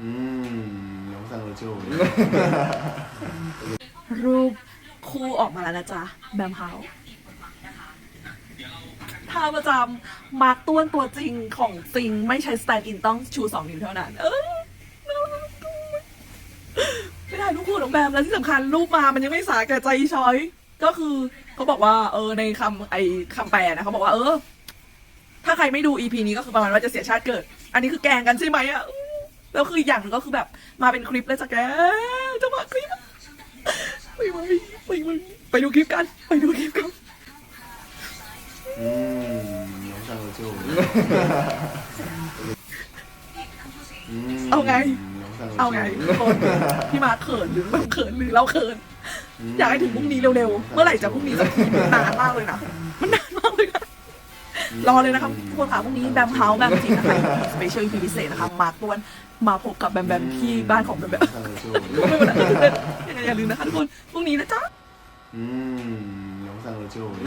음, 영상을 찍어보네. รูปคู่ออกมาแล้วนะจ๊ะ แบมเฮาส์ท่าประจำมาร์กต้วนตัวจริงของจริง ไม่ใช้สแตนด์อินต้องชูสองนิ้วเท่านั้น เออน่ารักด้วยไม่ได้รูปคู่ของแบมแล้วที่สำคัญรูปมามันยังไม่สาแก่ใจช้อย ก็คือเขาบอกว่า เออในคำไอคำแปลนะเขาบอกว่า เออ ถ้าใครไม่ดูอีพีนี้ก็คือประมาณว่าจะเสียชาติเกิด อันนี้คือแกล้งกันใช่ไหมอะอื้อ แล้วคืออีกอย่างหนึ่งก็คือแบบ มาเป็นคลิปเลยจ้ะแกจะมาคลิปอะ ไปไหมไปไหมไปดูคลิปกัน ไปดูคลิปกัน 음, 영상을 찍어보네. 음, 어, ngay. 영상을 เอาไง 찍어보네. ทุกคนพี่มาเขินหรือเราเขินหรือเราเขิน อยากให้ถึงพรุ่งนี้เร็วๆ เมื่อไหร่จะพรุ่งนี้สักทีมันนานมากเลยนะ มันนานมากเลยนะ รอเลยนะครับทุกคนค่ะพรุ่งนี้แบมเฮาส์แบมจริงนะคะสเปเชียล EP พิเศษนะคะ มาตวนมาพบกับแบมแบมที่บ้านของแบมแบม 영상을 찍어보네. ไม่เป็นไรอย่าลืมนะคะทุกคนพรุ่งนี้นะจ๊ะ 음, 영상을 찍어보네.